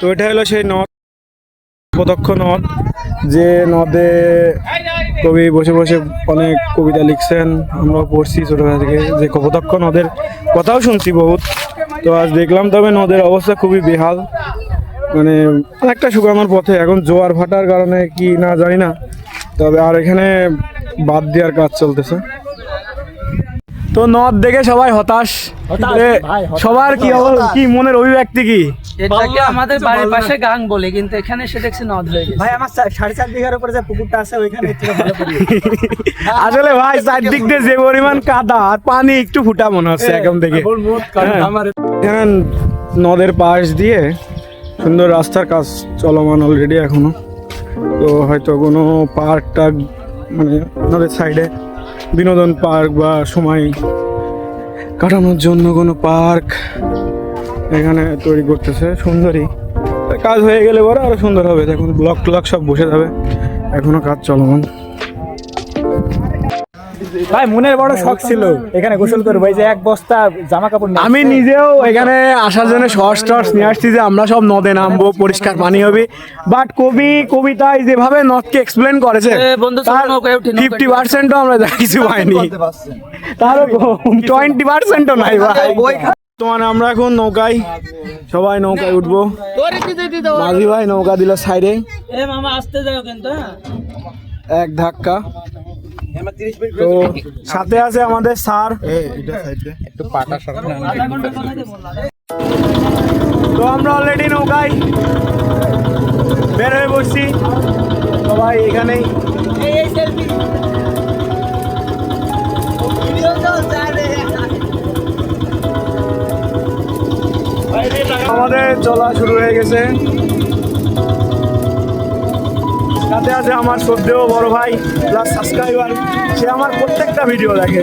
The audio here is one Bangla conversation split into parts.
তো এটা হলো সেই নদ প্রদক্ষ নদ, যে নদে কবি বসে বসে অনেক কবিতা লিখছেন। আমরাও পড়ছি ছোটবেলা থেকে যে কপোতক্ষ নদের কথাও শুনছি বহুত। তো আজ দেখলাম তবে নদের অবস্থা খুবই বেহাল। মানে অনেকটা শুকানোর পথে। এখন জোয়ার ভাটার কারণে কি না জানি না। তবে আর এখানে বাদ দেওয়ার কাজ চলতেছে। তো নদ দেখে সবাই হতাশ। সবার কি কি মনের অভিব্যক্তি কি? এটাকে আমাদের বাড়ির পাশে গাং বলে কিন্তু এখানে সে দেখছি নদ হয়ে গেছে। ভাই আমার সাড়ে চার বিঘার উপরে যে পুকুরটা আছে ওইখানে থেকে আসলে ভাই চারদিক দিয়ে যে পরিমাণ কাদা আর পানি একটু ফুটা মনে হচ্ছে এখন থেকে হ্যাঁ। এখানে নদের পাশ দিয়ে সুন্দর রাস্তার কাজ চলমান অলরেডি এখনও। তো হয়তো কোনো পার্ক টার্ক মানে নদের সাইডে বিনোদন পার্ক বা সময় কাটানোর জন্য কোনো পার্ক এখানে তৈরি করতেছে। সুন্দরই কাজ হয়ে গেলে পরে আরও সুন্দর হবে। দেখুন ব্লক ট্লক সব বসে যাবে। এখনও কাজ চলমান। ভাই মনের বড় শখ ছিল। এখানে গোসল করব এই যে এক বস্তা জামা কাপড় আমি নিজেও এখানে আসার জন্য শর্টস টর্টস নিয়ে আসছি যে আমরা সব নদে নামবো পরিষ্কার পানি হবে। বাট কবি কবিতায় যেভাবে নদকে এক্সপ্লেন করেছে তার ফিফটি পার্সেন্টও আমরা যা কিছু পাইনি। তারও টোয়েন্টি পার্সেন্টও নাই ভাই। তোমার আমরা এখন নৌকায় সবাই নৌকায় উঠবো। মাঝি ভাই নৌকা দিল সাইডে। এ মামা আসতে যাও কিন্তু হ্যাঁ। এক ধাক্কা। তো সাথে আছে আমাদের স্যার। দিয়ে বললাম তো আমরা অলরেডি নৌকায় বের হয়ে বসছি। সবাই এখানেই। আমাদের চলা শুরু হয়ে গেছে। সাথে আছে আমার শ্রদ্ধেয় বড় ভাই প্লাস সাবস্ক্রাইবার সে আমার প্রত্যেকটা ভিডিও দেখে।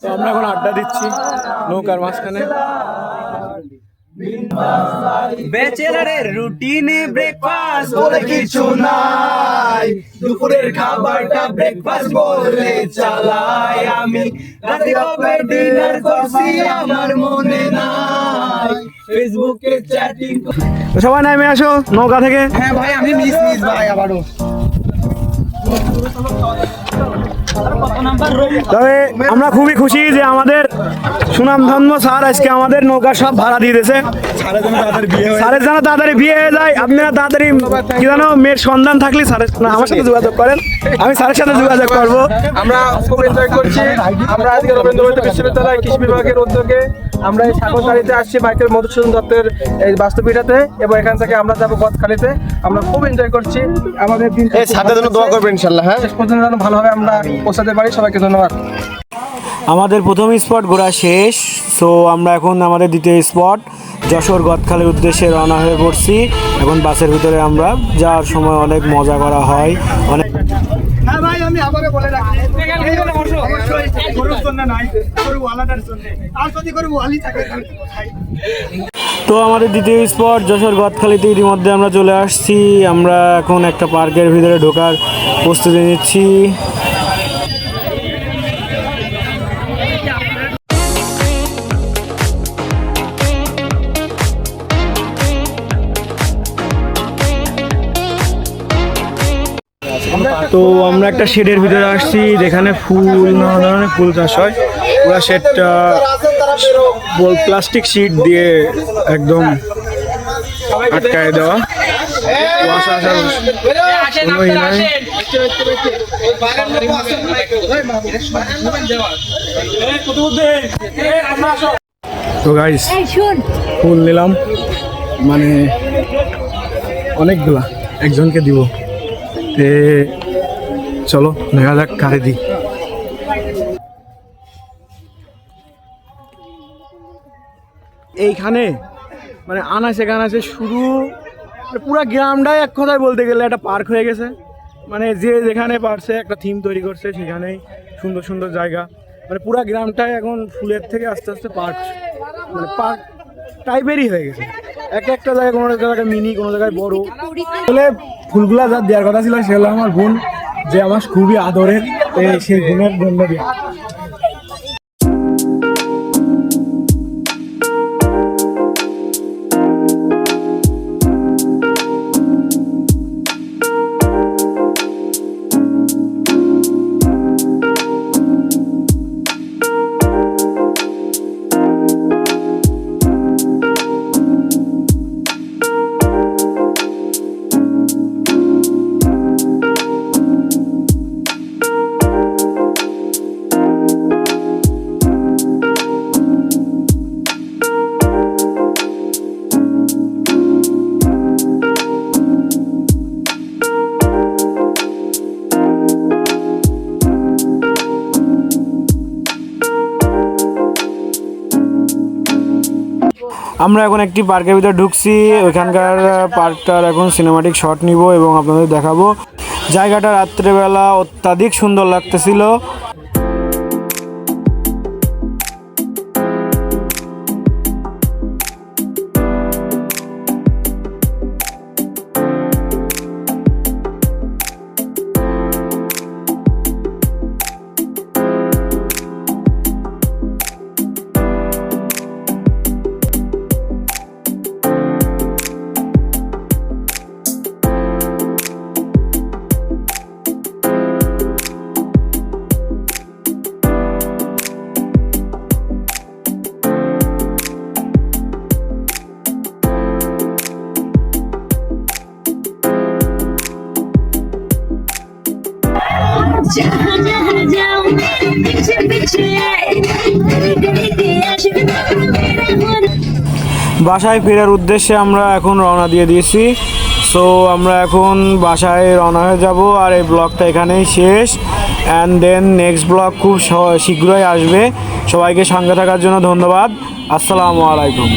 তো আমরা এখন আড্ডা দিচ্ছি নৌকার মাঝখানে। ব্যাচেলারের রুটিনে ব্রেকফাস্ট বলে কিছু নাই। দুপুরের খাবারটা ব্রেকফাস্ট বলে চালাই আমি। রাতে কবে ডিনার করছি আমার মনে নাই। ফেসবুকে চ্যাটিং সবাই নেমে আসো নৌকা থেকে। হ্যাঁ ভাই আমি মিস মিস ভাই আবারও। তবে আমরা খুবই খুশি যে আমাদের সুনামধন্য স্যার আজকে আমাদের নৌকা সব ভাড়া দিয়ে দিয়েছে। স্যারের যেন তাড়াতাড়ি বিয়ে হয়ে যায়। আপনারা তাড়াতাড়ি কি জানো মেয়ের সন্ধান থাকলে স্যারের আমার সাথে যোগাযোগ করেন। আমি স্যারের সাথে যোগাযোগ করব। আমরা খুব এনজয় করছি। আমরা আজকে রবীন্দ্রনাথ বিশ্ববিদ্যালয় কৃষি বিভাগের উদ্যোগে আমরা এই সাগরকালীতে আসছি মাইকেল মধুসূদন দত্তের এই বাস্তুপিঠাতে এবং এখান থেকে আমরা যাব বদখালিতে আমরা খুব এনজয় করছি। আমাদের দিন সাথে জন্য দোয়া করবেন ইনশাল্লাহ হ্যাঁ। শেষ পর্যন্ত যেন ভালোভাবে আমরা পৌঁছাতে পারি। সবাইকে ধন্যবাদ। আমাদের প্রথম স্পট ঘোরা শেষ। সো আমরা এখন আমাদের দ্বিতীয় স্পট যশোর গদখালির উদ্দেশ্যে রওনা হয়ে পড়ছি। এখন বাসের ভিতরে আমরা যাওয়ার সময় অনেক মজা করা হয়। অনেক হ্যাঁ ভাই আমি আবারও বলে রাখি। অবশ্যই গরুর জন্য নাই গরু আলাদার জন্য। আর যদি গরু আলি থাকে তাহলে তো কোথায়? তো আমাদের দ্বিতীয় স্পট যশোর গদখালিতে ইতিমধ্যে আমরা চলে আসছি। আমরা এখন একটা পার্কের ভিতরে ঢোকার প্রস্তুতি নিচ্ছি। তো আমরা একটা শেডের ভিতরে আসছি যেখানে ফুল নানা ধরনের ফুল চাষ হয়। পুরো শেডটা প্লাস্টিক শিট দিয়ে একদম আটকায় দেওয়া। কুয়াশা আসার কোনোই নাই। তো গাইস ফুল নিলাম। মানে অনেকগুলা। একজনকে দিব। তে চলো, দেখা যাক, কারে দিই। এইখানে মানে আনাচে কানাচে শুরু মানে পুরো গ্রামটাই এক কথায় বলতে গেলে একটা পার্ক হয়ে গেছে। মানে যে যেখানে পারছে, একটা থিম তৈরি করছে, সেখানেই সুন্দর সুন্দর জায়গা। মানে পুরো গ্রামটাই এখন ফুলের থেকে আস্তে আস্তে পার্ক মানে পার্ক টাইপেরই হয়ে গেছে। এক একটা জায়গায় কোনো জায়গায় মিনি, কোনো জায়গায় বড়। ফুলগুলা যা দেওয়ার কথা ছিল, সেগুলো আমার বোন যে আমার খুবই আদরের সেই গুণের জন্য আমরা এখন একটি পার্কের ভিতরে ঢুকছি। ওইখানকার পার্কটার এখন সিনেমাটিক শট নিব এবং আপনাদের দেখাবো। জায়গাটা রাত্রেবেলা অত্যাধিক সুন্দর লাগতেছিল। जहाँ जहाँ जाऊँ पीछे पीछे आए गली गली के आशिक मेरा होना বাসায় ফেরার উদ্দেশ্যে আমরা এখন রওনা দিয়ে দিয়েছি সো আমরা এখন বাসায় রওনা হয়ে যাব আর এই ব্লগটা এখানেই শেষ অ্যান্ড দেন নেক্সট ব্লগ খুব স- শীঘ্রই আসবে সবাইকে সঙ্গে থাকার জন্য ধন্যবাদ আসসালামু আলাইকুম